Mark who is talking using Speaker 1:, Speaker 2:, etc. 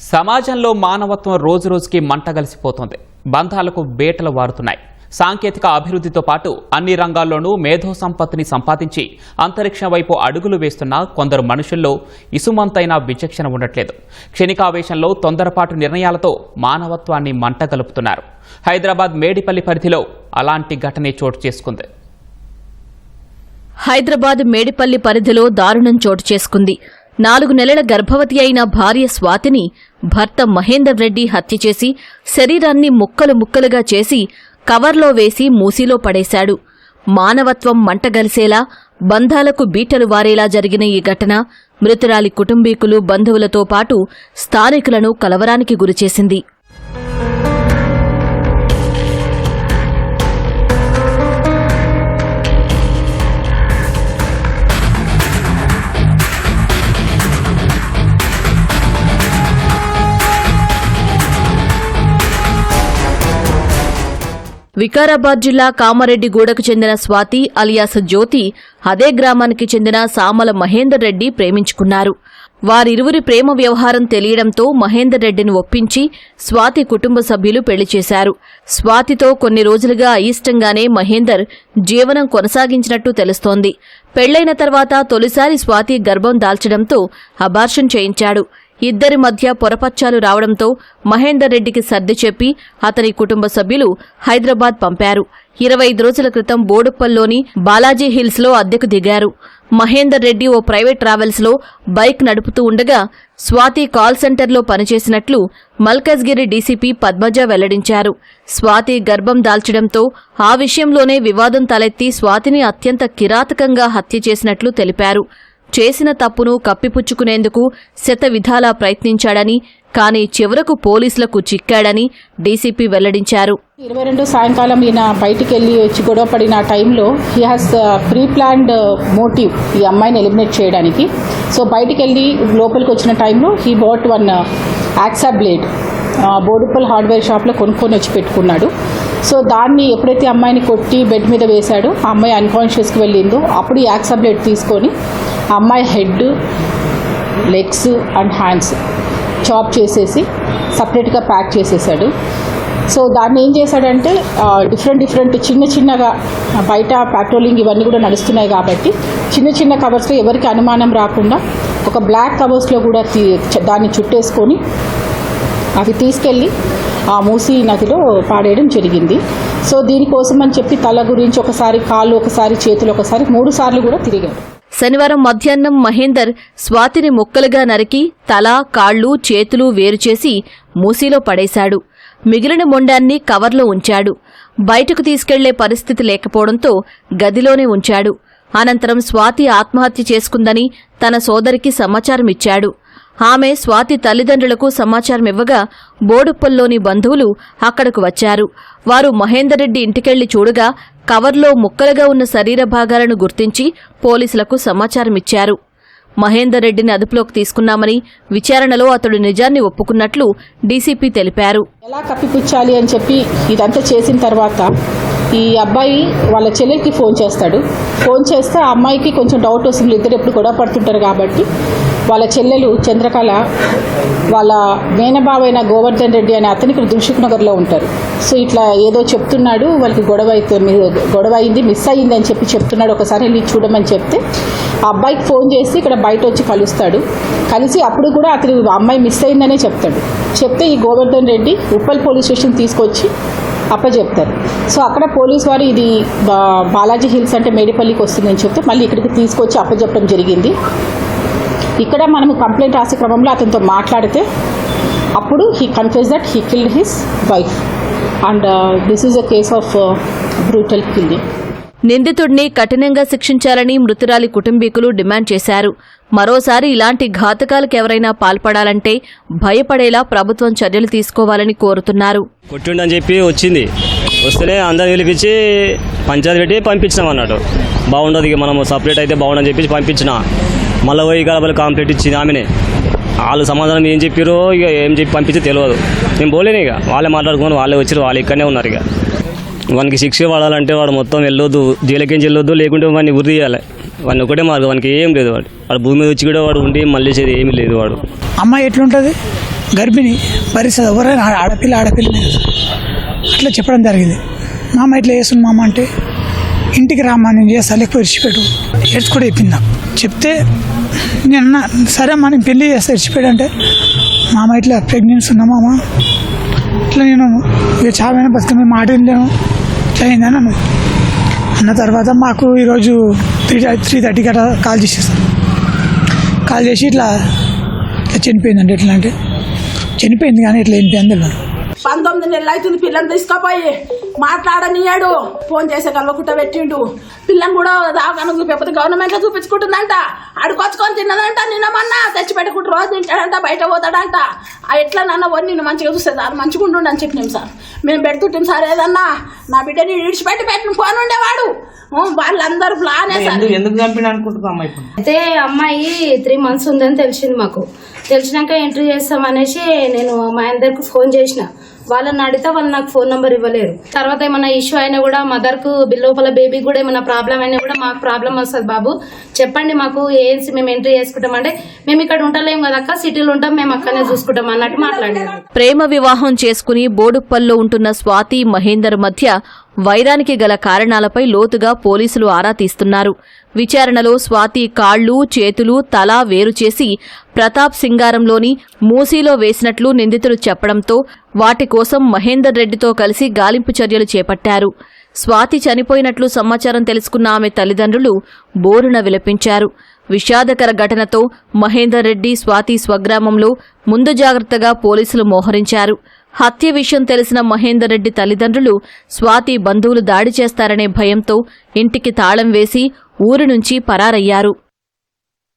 Speaker 1: సమాజంలో మానవత్వం రోజురోజుకి మంటగలిసిపోతోంది బంధాలకు బేటలు వారుతున్నాయి. సాంకేతిక అభివృద్ధితో పాటు అన్ని రంగాల్లోనూ మేధో సంపత్తిని సంపాదించి అంతరిక్షం వైపు అడుగులు వేస్తున్న కొందరు మనుషుల్లో ఇసుమంతైన విచక్షణ ఉండట్లేదు. క్షణికావేశంలో తొందరపాటు నిర్ణయాలతో మానవత్వాన్ని మంటగలుపుతున్నారు హైదరాబాద్ మేడిపల్లి పరిధిలో అలాంటి ఘటనే చోటు చేసుకుంది.
Speaker 2: హైదరాబాద్ మేడిపల్లి పరిధిలో దారుణం చోటు చేసుకుంది. నాలుగు నెలల గర్భవతి అయిన భార్య స్వాతిని భర్త మహేందర్ రెడ్డి హత్య చేసి శరీరాన్ని ముక్కలు ముక్కలుగా చేసి కవర్లో వేసి మూసీలో పడేశాడు. మానవత్వం మంటగలిసేలా బంధాలకు బీటలు వారేలా జరిగిన ఈ ఘటన మృతురాలి కుటుంబీకులు బంధువులతో పాటు స్థానికులను కలవరానికి గురిచేసింది. వికారాబాద్ జిల్లా కామారెడ్డిగూడకు చెందిన స్వాతి అలియాస్ జ్యోతి అదే గ్రామానికి చెందిన సామల మహేందర్ రెడ్డి ప్రేమించుకున్నారు. వారిరువురి ప్రేమ వ్యవహారం తెలియడంతో మహేందర్ రెడ్డిని ఒప్పించి స్వాతి కుటుంబ సభ్యులు పెళ్ళి చేశారు. స్వాతితో కొన్ని రోజులుగా అయిష్టంగానే మహేందర్ జీవనం కొనసాగించినట్టు తెలుస్తోంది. పెళ్ళైన తర్వాత తొలిసారి స్వాతి గర్భం దాల్చడంతో అబార్షన్ చేయించాడు. ఇద్దరి మధ్య పొరపచ్చాలు రావడంతో మహేందర్ రెడ్డికి సర్ది చెప్పి అతని కుటుంబ సభ్యులు హైదరాబాద్ పంపారు. ఇరవై ఐదు రోజుల క్రితం బోడుప్పల్లోని బాలాజీ హిల్స్లో అద్దెకు దిగారు. మహేందర్ రెడ్డి ఓ ప్రైవేట్ ట్రావెల్స్లో బైక్ నడుపుతూ ఉండగా స్వాతి కాల్ సెంటర్లో పనిచేసినట్లు మల్కజ్గిరి డీసీపీ పద్మజ వెల్లడించారు. స్వాతి గర్భం దాల్చడంతో ఆ విషయంలోనే వివాదం తలెత్తి స్వాతిని అత్యంత కిరాతకంగా హత్య చేసినట్లు తెలిపారు. చేసిన తప్పును కప్పిపుచ్చుకునేందుకు శత విధాలా ప్రయత్నించాడని కానీ చివరకు పోలీసులకు చిక్కాడని డీసీపీ వెల్లడించారు.
Speaker 3: ఇరవై రెండు సాయంకాలం ఈయన బయటికి వెళ్ళి వచ్చి గొడవ పడిన టైంలో he has pre planned motive ఈ అమ్మాయిని ఎలిమినేట్ చేయడానికి. సో బయటికి వెళ్ళి లోపలికి వచ్చిన టైంలో he bought one hacksaw blade Boduppal hardware షాప్లో కొనుక్కొని వచ్చి పెట్టుకున్నాడు. సో దాన్ని ఎప్పుడైతే అమ్మాయిని కొట్టి బెడ్ మీద వేశాడో ఆ అమ్మాయి అన్కాన్షియస్కి వెళ్ళిందో అప్పుడు యాక్సా బ్లేడ్ తీసుకొని అమ్మాయి head legs and hands chop చేసేసి సపరేట్గా ప్యాక్ చేసేసాడు. సో దాన్ని ఏం చేశాడంటే డిఫరెంట్ డిఫరెంట్ చిన్న చిన్నగా బయట పెట్రోలింగ్ ఇవన్నీ కూడా నడుస్తున్నాయి కాబట్టి చిన్న చిన్న కవర్స్లో ఎవరికి అనుమానం రాకుండా ఒక బ్లాక్ కవర్స్లో కూడా తీ దాన్ని చుట్టేసుకొని అవి తీసుకెళ్ళి ఆ మూసీ నదిలో పాడేయడం జరిగింది. సో దీనికోసం అని చెప్పి తల గురించి ఒకసారి కాళ్ళు ఒకసారి చేతులు ఒకసారి మూడు సార్లు కూడా తిరిగాడు.
Speaker 2: శనివారం మధ్యాహ్నం మహేందర్ స్వాతిని ముక్కలుగా నరికి తల కాళ్ళు చేతులు వేరుచేసి మూసీలో పడేశాడు. మిగిలిన మొండాన్ని కవర్లో ఉంచాడు. బయటకు తీసుకెళ్ళే పరిస్థితి లేకపోవడంతో గదిలోనే ఉంచాడు. అనంతరం స్వాతి ఆత్మహత్య చేసుకుందని తన సోదరికి సమాచారం ఇచ్చాడు ఆమె స్వాతి తల్లిదండ్రులకు సమాచారం ఇవ్వగా బోడుప్పల్లోని బంధువులు అక్కడకు వచ్చారు. వారు మహేందర్ రెడ్డి ఇంటికెళ్ళి చూడగా కవర్లో ముక్కలుగా ఉన్న శరీర భాగాలను గుర్తించి పోలీసులకు సమాచారం ఇచ్చారు. మహేందర్ రెడ్డిని అదుపులోకి తీసుకున్నామని విచారణలో అతడు నిజాన్ని ఒప్పుకున్నట్లు డీసీపీ తెలిపారు.
Speaker 3: ఎలా కప్పిపుచ్చాలి అని చెప్పి ఇదంతా చేసిన తర్వాత ఈ అబ్బాయి వాళ్ళ చెల్లెలకి ఫోన్ చేస్తాడు. ఫోన్ చేస్తే ఆ అమ్మాయికి కొంచెం డౌట్ వస్తుంది. ఇద్దరు ఎప్పుడు గొడవ పడుతుంటారు కాబట్టి వాళ్ళ చెల్లెలు చంద్రకళ వాళ్ళ మేనబావైన గోవర్ధన్ రెడ్డి అనే అతను ఇక్కడ దిల్షుక్ నగర్లో ఉంటారు. సో ఇట్లా ఏదో చెప్తున్నాడు. వాళ్ళకి గొడవ అయితే గొడవ అయింది మిస్ అయ్యింది అని చెప్పి చెప్తున్నాడు. ఒకసారి వెళ్ళి చూడమని చెప్తే ఆ అబ్బాయికి ఫోన్ చేసి ఇక్కడ బయట వచ్చి కలుస్తాడు. కలిసి అప్పుడు కూడా అతను అమ్మాయి మిస్ అయిందనే చెప్తాడు. చెప్తే ఈ గోవర్ధన్ రెడ్డి ఉప్పల్ పోలీస్ స్టేషన్ తీసుకొచ్చి అప్పచెప్తారు సో అక్కడ పోలీస్ వారు ఇది బా- బాలాజీ హిల్స్ అంటే మేడిపల్లికి వస్తుందని చెప్తే మళ్ళీ ఇక్కడికి తీసుకొచ్చి అప్పచెప్పడం జరిగింది. ఇక్కడ మనము కంప్లైంట్ రాసే క్రమంలో అతనితో మాట్లాడితే అప్పుడు he confuse that he killed his wife. And this is a case of brutal killing
Speaker 2: నిందితుడిని కఠినంగా శిక్షించాలని మృతురాలి కుటుంబీకులు డిమాండ్ చేశారు. మరోసారి ఇలాంటి ఘాతకాలకు ఎవరైనా పాల్పడాలంటే భయపడేలా ప్రభుత్వం చర్యలు తీసుకోవాలని కోరుతున్నారు.
Speaker 4: కొట్టిండని చెప్పి వచ్చింది. వస్తేనే అందరు పిలిపించి పంచాయతీ పెట్టి పంపించినాం అన్నట్టు. బాగుండదు ఇక మనము సపరేట్ అయితే బాగుండని చెప్పి పంపించిన. మళ్ళీ పోయి గడపలు కాంప్లీట్ ఇచ్చింది ఆమెనే. వాళ్ళు సమాధానం ఏం చెప్పారో ఇక ఏం చెప్పి పంపించి తెలియదు. నేను పోలేను ఇక. వాళ్ళే మాట్లాడుకొని వాళ్ళే వచ్చారు వాళ్ళు ఇక్కడనే ఉన్నారు ఇక. వానికి శిక్ష పడాలంటే వాడు మొత్తం వెళ్ళొద్దు జైలుకేం వెళ్ళొద్దు లేకుంటే వాడిని ఉరి తీయాలి వాడిని ఒకటే మార్గం వానికి ఏం లేదు వాడు. వాడు భూమి మీద వచ్చి కూడా వాడు ఉండి మళ్ళీ ఏమీ లేదు వాడు.
Speaker 5: అమ్మాయి ఎట్లుంటుంది? గర్భిణి పరిస్థితి ఎవరైనా ఆడ- ఆడపిల్ల ఆడపిల్లనే అట్లా చెప్పడం జరిగింది. మామ ఇట్లా చేస్తుంది మామ అంటే ఇంటికి రామ్మా నేను చేస్తా లేకపోతే విడిచిపెట్టు. ఏడ్చి కూడా చెప్పింది నాకు. చెప్తే నేను అన్నా సరే అమ్మా నేను పెళ్ళి చేస్తా విడిచిపెట్టు అంటే మామ ఇట్లా ప్రెగ్నెన్సీ ఉన్నా మామ. ఇట్లా నేను ఇక చావైనా బతుకమే మాట వినలేను. ఇట్లా అయిందని అన్నది అన్న తర్వాత మాకు ఈరోజు త్రీ త్రీ థర్టీకి అట్లా కాల్ చేసేస్తాను కాల్ చేసి ఇట్లా ఇట్లా చనిపోయిందండి ఎట్లా అంటే చనిపోయింది కానీ ఇట్లా చనిపోయింది తెలియదు
Speaker 6: పంతొమ్మిది నెలలు అవుతుంది పిల్లని తీసుకుపోయి. మాట్లాడనియాడు. ఫోన్ చేసే కలవకుండా పెట్టిండు. పిల్లని కూడా దావకాన చూపించకపోతే గవర్నమెంట్లో చూపించుకుంటుందంట. అడుకొచ్చుకొని తిన్నదంట నిన్నమన్నా తెచ్చి పెట్టుకుంటూ రోజు తింటాడంట బయట పోతాడంట. ఆ ఎట్లా నాన్న వని నిన్ను మంచిగా చూస్తే సార్ మంచిగా ఉండు అని చెప్పినాం సార్. మేము పెడుతుంటాం సార్ ఏదన్నా నా బిడ్డని విడిచిపెట్టి పెట్టిన ఫోన్ ఉండేవాడు. వాళ్ళందరూ ప్లానే
Speaker 7: ఎందుకు చంపిన అనుకుంటున్నాం
Speaker 8: అయితే అమ్మాయి త్రీ మంత్స్ ఉందని తెలిసింది మాకు. తెలిసినాక ఎంట్రీ చేస్తాం అనేసి నేను మా అందరికి ఫోన్ చేసిన. వాళ్ళని అడిగితే వాళ్ళు నాకు ఫోన్ నెంబర్ ఇవ్వలేరు. తర్వాత ఏమైనా ఇష్యూ అయినా కూడా మదర్కు లోపల బేబీ కూడా ఏమైనా ప్రాబ్లం అయినా కూడా మాకు ప్రాబ్లం వస్తుంది బాబు. చెప్పండి మాకు ఏఎన్సీ మేము ఎంట్రీ చేసుకుంటాం అంటే మేము ఇక్కడ ఉండలేం కదక్క సిటీలో ఉంటాం మేము అక్కడనే చూసుకుంటాం అన్నట్టు మాట్లాడారు.
Speaker 2: ప్రేమ వివాహం చేసుకుని బోడుప్పల్లో ఉంటున్న స్వాతి మహేందర్ మధ్య వైరానికి గల కారణాలపై లోతుగా పోలీసులు ఆరా తీస్తున్నారు. విచారణలో స్వాతి కాళ్ళు చేతులు తల వేరు చేసి ప్రతాప్ సింగారంలోని మూసీలో వేసినట్లు నిందితులు చెప్పడంతో వాటి కోసం మహేందర్ రెడ్డితో కలిసి గాలింపు చర్యలు చేపట్టారు. స్వాతి చనిపోయినట్లు సమాచారం తెలుసుకున్న ఆమె తల్లిదండ్రులు బోరున విలపించారు. విషాదకర ఘటనతో మహేందర్ రెడ్డి స్వాతి స్వగ్రామంలో ముందు జాగ్రత్తగా పోలీసులు మోహరించారు. హత్య విషయం తెలిసిన మహేందర్ రెడ్డి తల్లిదండ్రులు స్వాతి బంధువులు దాడి చేస్తారనే భయంతో ఇంటికి తాళం వేసి ఊరి నుంచి పరారయ్యారు.